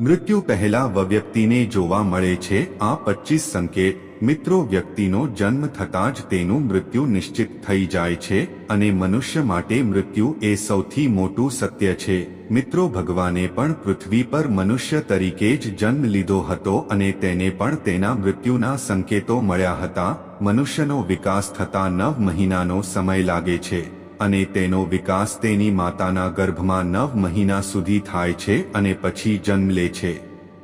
મૃત્યુ પહેલા વ્યક્તિને જોવા મળે છે, આ પચીસ સંકેત, મિત્રો વ્યક્તિનો જન્મ થતાં જ તેનું મૃત્યુ નિશ્ચિત થઈ જાય છે, અને મનુષ્ય માટે મૃત્યુ એ સૌથી મોટું સત્ય છે. મિત્રો ભગવાને પણ પૃથ્વી પર મનુષ્ય તરીકે જ જન્મ લીધો હતો અને તેને પણ તેના મૃત્યુના સંકેતો મળ્યા હતા. મનુષ્યનો વિકાસ થતા નવ મહિનાનો સમય લાગે છે. અને તેનો વિકાસ તેની માતાના ગર્ભમાં નવ મહિના સુધી થાય છે અને પછી જન્મ લે છે.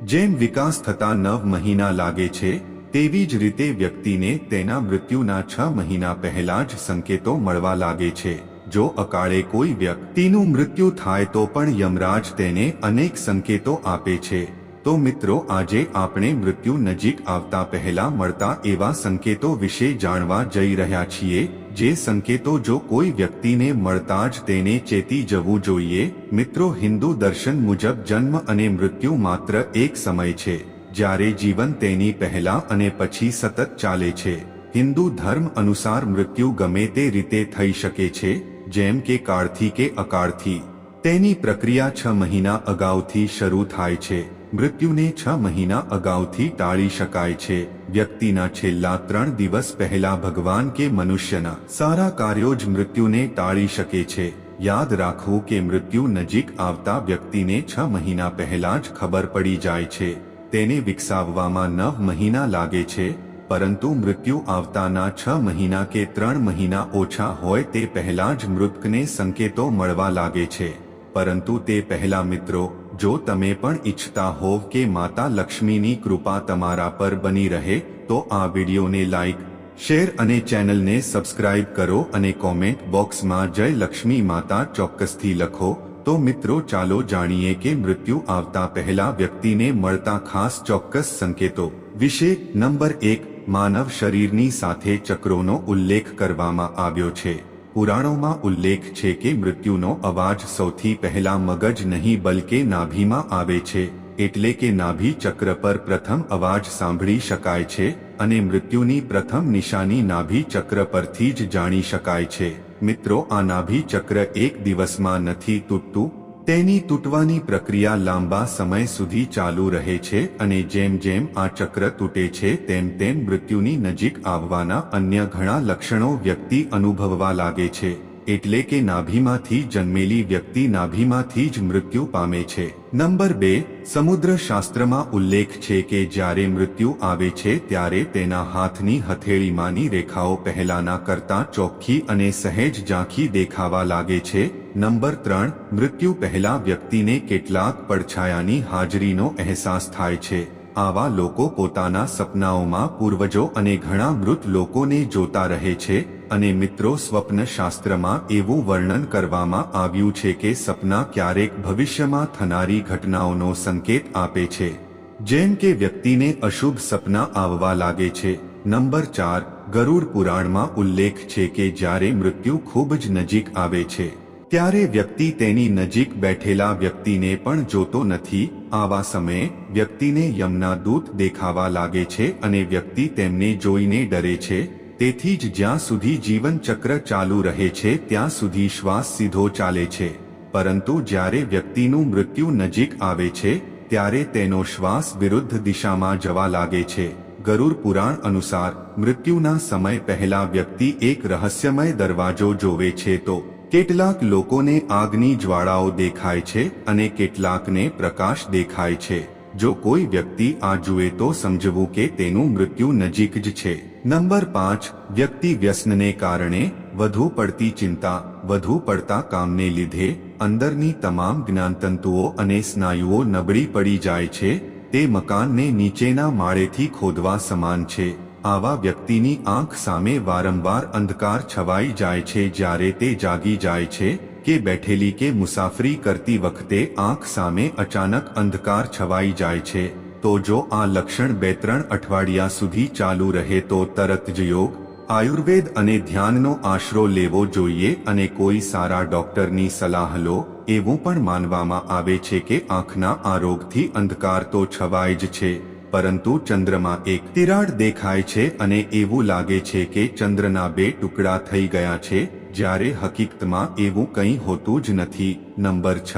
જેમ વિકાસ થતા નવ મહિના લાગે છે, તેવી જ રીતે વ્યક્તિને તેના મૃત્યુના છ મહિના પહેલા જ સંકેતો મળવા લાગે છે. જો અકાળે કોઈ વ્યક્તિનું મૃત્યુ થાય તો પણ યમરાજ તેને અનેક સંકેતો આપે છે. તો મિત્રો, આજે આપણે મૃત્યુ નજીક આવતા પહેલા મળતા એવા સંકેતો વિશે જાણવા જઈ રહ્યા છીએ, જે સંકેતો જો કોઈ વ્યક્તિને મળતા જ તેને ચેતી જવું જોઈએ. મિત્રો, હિન્દુ દર્શન મુજબ જન્મ અને મૃત્યુ માત્ર એક સમય છે, જ્યારે જીવન તેની પહેલા અને પછી સતત ચાલે છે. હિન્દુ ધર્મ અનુસાર મૃત્યુ ગમે તે રીતે થઈ શકે છે, જેમ કે કાળથી કે અકાળથી. તેની પ્રક્રિયા છ મહિના અગાઉથી શરૂ થાય છે. મૃત્યુને છ મહિના અગાઉથી ટાળી શકાય છે. વ્યક્તિના છેલ્લા ત્રણ દિવસ પહેલા ભગવાન કે મનુષ્યના સારા કાર્યો જ મૃત્યુને ટાળી શકે છે. યાદ રાખવું કે મૃત્યુ નજીક આવતા વ્યક્તિને છ મહિના પહેલા જ ખબર પડી જાય છે. તેને વિકસાવવામાં નવ મહિના લાગે છે, પરંતુ મૃત્યુ આવતાના છ મહિના કે ત્રણ મહિના ઓછા હોય તે પહેલા જ મૃતકને સંકેતો મળવા લાગે છે. પરંતુ તે પહેલા મિત્રો જો તમે પણ ઈચ્છતા હોવ કે માતા લક્ષ્મીની કૃપા તમારા પર બની રહે, તો આ વિડીયોને લાઈક, શેર અને ચેનલને સબસ્ક્રાઇબ કરો અને કોમેન્ટ બોક્સમાં જય લક્ષ્મી માતા ચોક્કસથી લખો. તો મિત્રો, ચાલો જાણીએ કે મૃત્યુ આવતા પહેલા વ્યક્તિને મળતા ખાસ ચોક્કસ સંકેતો. વિશે નંબર એક, માનવ શરીરની સાથે ચક્રોનો ઉલ્લેખ કરવામાં આવ્યો છે. પુરાણોમાં ઉલ્લેખ છે કે મૃત્યુનો અવાજ સૌથી પહેલા મગજ નહીં બલકે નાભીમાં આવે છે, એટલે કે નાભી ચક્ર પર પ્રથમ અવાજ સાંભળી શકાય છે અને મૃત્યુની પ્રથમ નિશાની નાભી ચક્ર પરથી જ જાણી શકાય છે. મિત્રો, આ નાભી ચક્ર એક દિવસમાં નથી તૂટતું તેની તૂટવાની પ્રક્રિયા લાંબા સમય સુધી ચાલુ રહે છે અને જેમ જેમ આ ચક્ર તૂટે છે તેમ તેમ મૃત્યુની નજીક આવવાના અન્ય ઘણા લક્ષણો વ્યક્તિ અનુભવવા લાગે છે. એટલે કે નાભીમાંથી જન્મેલી વ્યક્તિ નાભીમાંથી જ મૃત્યુ પામે છે. નંબર બે સમુદ્ર શાસ્ત્રમાં ઉલ્લેખ છે કે જ્યારે મૃત્યુ આવે છે ત્યારે તેના હાથની હથેળીમાંની રેખાઓ પહેલાના કરતા ચોખ્ખી અને સહેજ ઝાંખી દેખાવા લાગે છે. નંબર ત્રણ, મૃત્યુ પહેલા વ્યક્તિને કેટલાક પડછાયાની હાજરીનો અહેસાસ થાય છે. આવા લોકો પોતાના સપનાઓમાં પૂર્વજો અને ઘણા મૃત લોકોને જોતા રહે છે અને મિત્રો સ્વપ્ન શાસ્ત્રમાં એવું વર્ણન કરવામાં આવ્યું છે કે સપના ક્યારેક ભવિષ્યમાં થનારી ઘટનાઓનો સંકેત આપે છે. જેમ કે વ્યક્તિને અશુભ સપના આવવા લાગે છે. નંબર ચાર, ગરુડ પુરાણમાં ઉલ્લેખ છે કે જ્યારે મૃત્યુ ખૂબ જ નજીક આવે છે. ત્યારે વ્યક્તિ તેની નજીક બેઠેલા વ્યક્તિને પણ જોતો નથી. આવા સમયે વ્યક્તિને યમના દૂત દેખાવા લાગે છે અને વ્યક્તિ તેમને જોઈને ડરે છે. તેથી જ જ્યાં સુધી જીવન ચક્ર ચાલુ રહે છે, ત્યાં સુધી શ્વાસ સીધો ચાલે છે. પરંતુ જ્યારે વ્યક્તિનું મૃત્યુ નજીક આવે છે, ત્યારે તેનો શ્વાસ વિરુદ્ધ દિશામાં જવા લાગે છે. ગરુર પુરાણ અનુસાર, મૃત્યુના સમય પહેલા વ્યક્તિ એક રહસ્યમય દરવાજો જોવે છે તો કેટલાક લોકોને આગની જ્વાળાઓ દેખાય છે અને કેટલાકને પ્રકાશ દેખાય છે. જો કોઈ વ્યક્તિ આ જુએ તો સમજવું કે તેનું મૃત્યુ નજીક જ છે. નંબર પાંચ, વ્યક્તિ વ્યસનને કારણે વધુ પડતી ચિંતા, વધુ પડતા કામને લીધે અંદરની તમામ જ્ઞાનતંતુઓ અને સ્નાયુઓ નબળી પડી જાય છે. તે મકાનને નીચેના માળેથી ખોદવા સમાન છે. આવા વ્યક્તિની આંખ સામે વારંવાર અંધકાર છવાઈ જાય છે જ્યારે તે જાગી જાય છે કે બેઠેલી કે મુસાફરી કરતી વખતે આંખ સામે અચાનક અંધકાર છવાઈ જાય છે. તો જો આ લક્ષણ બે ત્રણ અઠવાડિયા સુધી ચાલુ રહે તો તરત જ યોગ, આયુર્વેદ અને ધ્યાનનો આશરો લેવો જોઈએ અને કોઈ સારા ડોક્ટરની સલાહ લો, એવું પણ માનવામાં આવે છે કે આંખના આ રોગથી અંધકાર તો છવાય જ છે. પરંતુ ચંદ્રમાં એક તિરાડ દેખાય છે અને એવું લાગે છે કે ચંદ્રના બે ટુકડા થઈ ગયા છે, જ્યારે હકીકતમાં એવું કંઈ હોતું જ નથી. નંબર છ,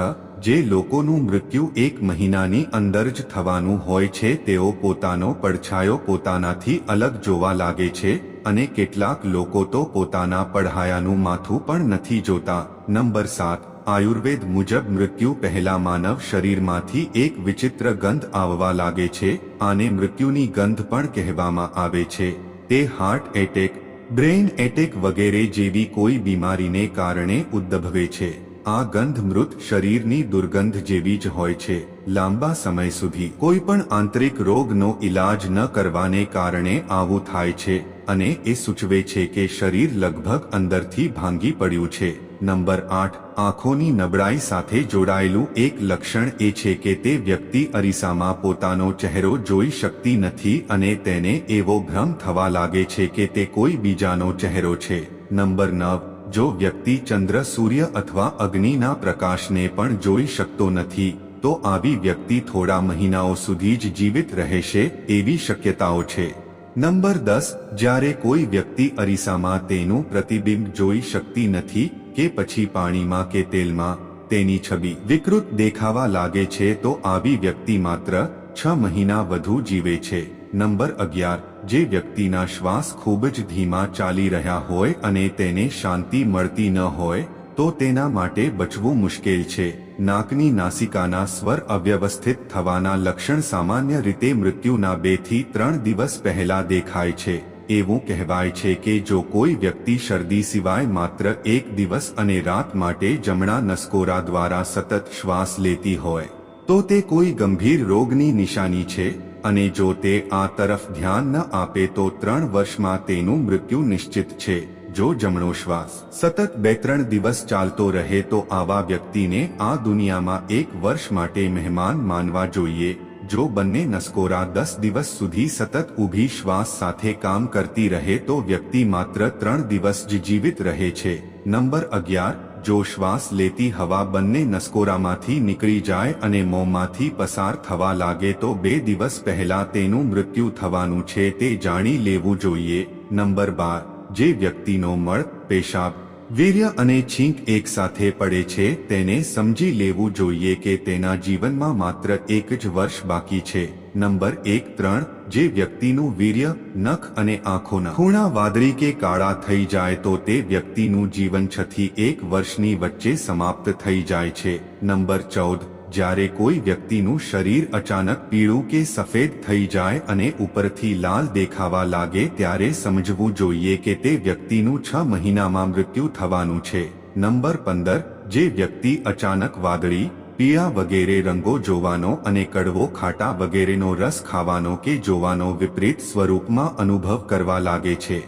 જે લોકોનું મૃત્યુ એક મહિનાની અંદર જ થવાનું હોય છે, તેઓ પોતાનો પડછાયો પોતાનાથી અલગ જોવા લાગે છે અને કેટલાક લોકો તો પોતાના પડહાયાનું માથું પણ નથી જોતા. નંબર સાત આયુર્વેદ મુજબ મૃત્યુ પહેલા માનવ શરીરમાંથી એક વિચિત્ર ગંધ આવવા લાગે છે, આને મૃત્યુની ગંધ પણ કહેવામાં આવે છે. તે હાર્ટ એટેક બ્રેઇન એટેક વગેરે જેવી કોઈ બીમારીને કારણે ઉદ્ભવે છે. આ ગંધ મૃત શરીરની દુર્ગંધ જેવી જ હોય છે. લાંબા સમય સુધી કોઈ પણ આંતરિક રોગનો ઈલાજ ન કરવાને કારણે આવું થાય છે અને એ સૂચવે છે કે શરીર લગભગ અંદરથી ભાંગી પડ્યું છે. નંબર આઠ, આંખોની નબળાઈ સાથે જોડાયેલું એક લક્ષણ એ છે કે તે વ્યક્તિ અરીસામાં પોતાનો ચહેરો જોઈ શકતી નથી અને તેને એવો ભ્રમ થવા લાગે છે કે તે કોઈ બીજાનો ચહેરો છે. નંબર નવ, જો વ્યક્તિ ચંદ્ર, સૂર્ય અથવા અગ્નિના પ્રકાશને પણ જોઈ શકતો નથી, તો આવી વ્યક્તિ થોડા મહિનાઓ સુધી જ જીવિત રહેશે એવી શક્યતાઓ છે. નંબર દસ, જ્યારે કોઈ વ્યક્તિ અરીસામાં તેનું પ્રતિબિંબ જોઈ શકતી નથી કે પછી પાણીમાં કે તેલમાં, તેની છબી વિકૃત દેખાવા લાગે છે તો આવી વ્યક્તિ માત્ર છ મહિના વધુ જીવે છે. નંબર અગિયાર, જે વ્યક્તિના શ્વાસ ખૂબ જ ધીમા ચાલી રહ્યા હોય અને તેને શાંતિ મળતી ન હોય, તો તેના માટે બચવું મુશ્કેલ છે. નાકની નાસિકાના સ્વર અવ્યવસ્થિત થવાના લક્ષણ સામાન્ય રીતે મૃત્યુના બેથી ત્રણ દિવસ પહેલા દેખાય છે. એવું કહેવાય છે કે જો કોઈ વ્યક્તિ શરદી સિવાય માત્ર એક દિવસ અને રાત માટે જમણા નસકોરા દ્વારા સતત શ્વાસ લેતી હોય, તો તે કોઈ ગંભીર રોગની નિશાની છે અને જો તે આ તરફ ધ્યાન ન આપે તો ત્રણ વર્ષમાં તેનું મૃત્યુ નિશ્ચિત છે. જો જમણો શ્વાસ સતત બે ત્રણ દિવસ ચાલતો રહે તો આવા વ્યક્તિને આ દુનિયામાં એક વર્ષ માટે મહેમાન માનવા જોઈએ. જો બંને નસકોરા દસ દિવસ સુધી સતત ઊભી શ્વાસ સાથે કામ કરતી રહે તો વ્યક્તિ માત્ર ત્રણ દિવસ જ જીવિત રહે છે. નંબર અગિયાર, જો શ્વાસ લેતી હવા બંને નસકોરામાંથી નીકળી જાય અને મોંમાંથી પસાર થવા લાગે તો બે દિવસ પહેલા તેનું મૃત્યુ થવાનું છે તે જાણી લેવું જોઈએ. નંબર બાર, જે વ્યક્તિનો મળ, પેશાબ વીર્ય અને છીંક એક સાથે પડે છે, તેને સમજી લેવું જોઈએ કે તેના જીવનમાં માત્ર એક જ વર્ષ બાકી છે. નંબર એક, ત્રણ, જે વ્યક્તિનું વીર્ય, નખ અને આંખોના ખૂણા વાદળી કે કાળા થઈ જાય તો તે વ્યક્તિનું જીવન છથી એક વર્ષની વચ્ચે સમાપ્ત થઈ જાય છે. નંબર ચૌદ જ્યારે કોઈ વ્યક્તિનું શરીર અચાનક પીળું કે સફેદ થઈ જાય અને ઉપરથી લાલ દેખાવા લાગે ત્યારે સમજવું જોઈએ કે તે વ્યક્તિનું છ મહિનામાં મૃત્યુ થવાનું છે. નંબર પંદર, જે વ્યક્તિ અચાનક વાદળી, પીળા વગેરે રંગો જોવાનો અને કડવો ખાટા વગેરેનો રસ ખાવાનો કે જોવાનો વિપરીત સ્વરૂપમાં અનુભવ કરવા લાગે છે.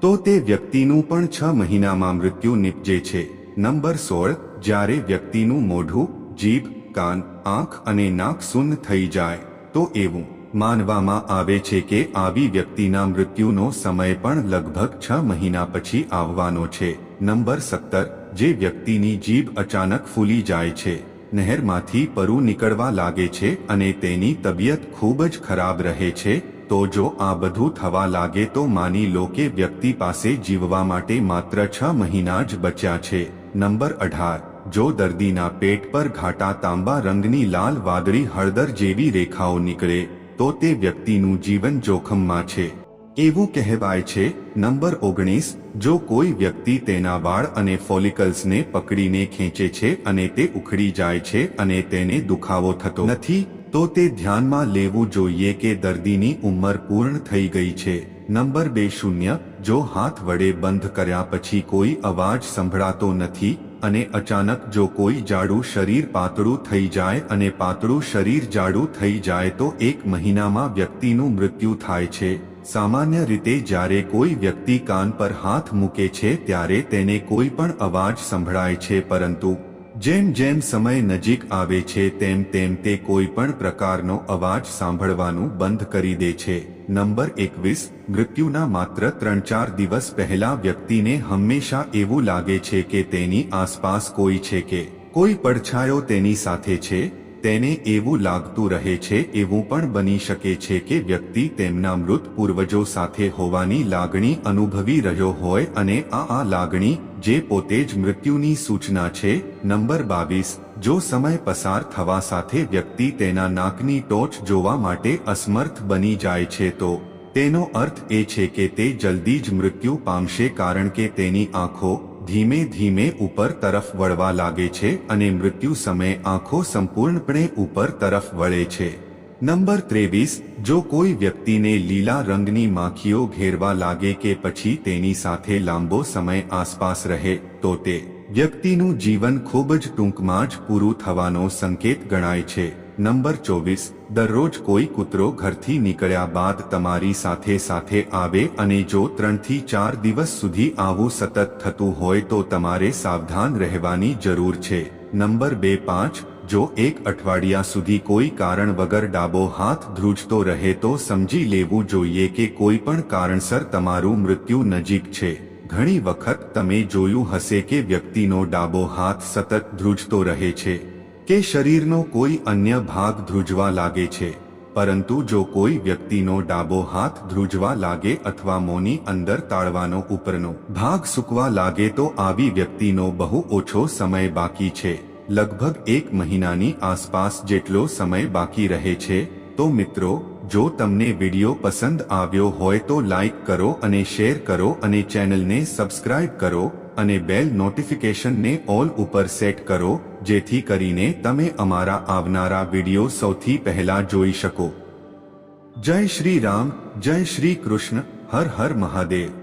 તો તે વ્યક્તિનું પણ છ મહિનામાં મૃત્યુ નિપજે છે. નંબર સોળ, જ્યારે વ્યક્તિનું મોઢું, જીભ કાન, આંખ અને નાક સુન્ન થઈ જાય, તો એવું માનવામાં આવે છે કે આવી વ્યક્તિના મૃત્યુનો સમય પણ લગભગ છ મહિના પછી આવવાનો છે. નંબર સત્તર, જે વ્યક્તિની જીભ અચાનક ફૂલી જાય છે, નહેરમાંથી પરુ નીકળવા લાગે છે અને તેની તબિયત ખૂબ જ ખરાબ રહે છે, તો જો આ બધું થવા લાગે તો માની લો કે વ્યક્તિ પાસે જીવવા માટે માત્ર છ મહિના જ બચ્યા છે. નંબર અઢાર જો દર્દીના પેટ પર ઘાટા તાંબા રંગની લાલ વાદળી હળદર જેવી રેખાઓ નીકળે, તો તે વ્યક્તિનું જીવન જોખમમાં છે. એવું કહેવાય છે, નંબર ઓગણીસ, જો કોઈ વ્યક્તિ તેના વાળ અને ફોલિકલ્સને પકડીને ખેંચે છે અને તે ઉખડી જાય છે અને તેને દુખાવો થતો નથી, તો તે ધ્યાનમાં લેવું જોઈએ કે દર્દીની ઉંમર પૂર્ણ થઈ ગઈ છે. નંબર બે શૂન્ય, જો હાથ વડે બંધ કર્યા પછી કોઈ અવાજ સંભળાતો નથી અને અચાનક જો કોઈ જાડું શરીર પાતળું થઈ જાય અને પાતળું શરીર જાડું થઈ જાય તો એક મહિનામાં વ્યક્તિનું મૃત્યુ થાય છે. સામાન્ય રીતે જ્યારે કોઈ વ્યક્તિ કાન પર હાથ મૂકે છે ત્યારે તેને કોઈ પણ અવાજ સંભળાય છે પરંતુ જેમ જેમ સમય નજીક આવે છે તેમ તેમ તે કોઈ પણ પ્રકારનો અવાજ સાંભળવાનું બંધ કરી દે છે. નંબર એકવીસ, મૃત્યુના માત્ર ત્રણ ચાર દિવસ પહેલા વ્યક્તિને હંમેશા એવું લાગે છે કે તેની આસપાસ કોઈ છે કે કોઈ પડછાયો તેની સાથે છે? તેને એવું લાગતું રહે છે, એવું પણ બની શકે છે કે વ્યક્તિ તેમના મૃત પૂર્વજો સાથે હોવાની લાગણી અનુભવી રહ્યો હોય અને આ આ લાગણી, જે પોતે જ મૃત્યુની સૂચના છે, નંબર બાવીસ, જો સમય પસાર થવા સાથે વ્યક્તિ તેના નાકની ટોચ જોવા માટે અસમર્થ બની જાય છે તો, તેનો અર્થ એ છે કે તે જલ્દી જ મૃત્યુ પામશે કારણ કે તેની આંખો ધીમે ધીમે ઉપર તરફ વળવા લાગે છે અને મૃત્યુ સમયે આંખો સંપૂર્ણપણે ઉપર તરફ વળે છે. નંબર ત્રેવીસ, જો કોઈ વ્યક્તિને લીલા રંગની માખીઓ ઘેરવા લાગે કે પછી તેની સાથે લાંબો સમય આસપાસ રહે, તો તે વ્યક્તિનું જીવન ખૂબ જ ટૂંકમાં જ પૂરું થવાનો સંકેત ગણાય છે. નંબર ચોવીસ, દરરોજ કોઈ કૂતરો ઘરથી નીકળ્યા બાદ તમારી સાથે સાથે આવે અને જો ત્રણથી ચાર દિવસ સુધી આવું સતત થતું હોય તો તમારે સાવધાન રહેવાની જરૂર છે. નંબર બે પાંચ, જો એક અઠવાડિયા સુધી કોઈ કારણ વગર ડાબો હાથ ધ્રુજતો રહે તો સમજી લેવું જોઈએ કે કોઈ પણ કારણસર તમારું મૃત્યુ નજીક છે. ઘણી વખત તમે જોયું હશે કે વ્યક્તિનો ડાબો હાથ સતત ધ્રુજતો રહે છે. કે શરીરનો કોઈ અન્ય ભાગ ધ્રુજવા લાગે છે, પરંતુ જો કોઈ વ્યક્તિનો ડાબો હાથ ધ્રુજવા લાગે અથવા મોંની અંદર તાળવાનો ઉપરનો ભાગ સૂકવા લાગે તો આવી વ્યક્તિનો બહુ ઓછો સમય બાકી છે. લગભગ એક મહિનાની આસપાસ જેટલો સમય બાકી રહે છે, તો મિત્રો, જો તમને વિડિયો પસંદ આવ્યો હોય તો લાઈક કરો અને શેર કરો અને ચેનલને સબસ્ક્રાઇબ કરો અને બેલ નોટિફિકેશનને ઓલ ઉપર સેટ કરો, જેથી કરીને તમે અમારા આવનારા વીડિયો સૌથી પહેલા જોઈ શકો. જય શ્રી રામ, જય શ્રી કૃષ્ણ, હર હર મહાદેવ.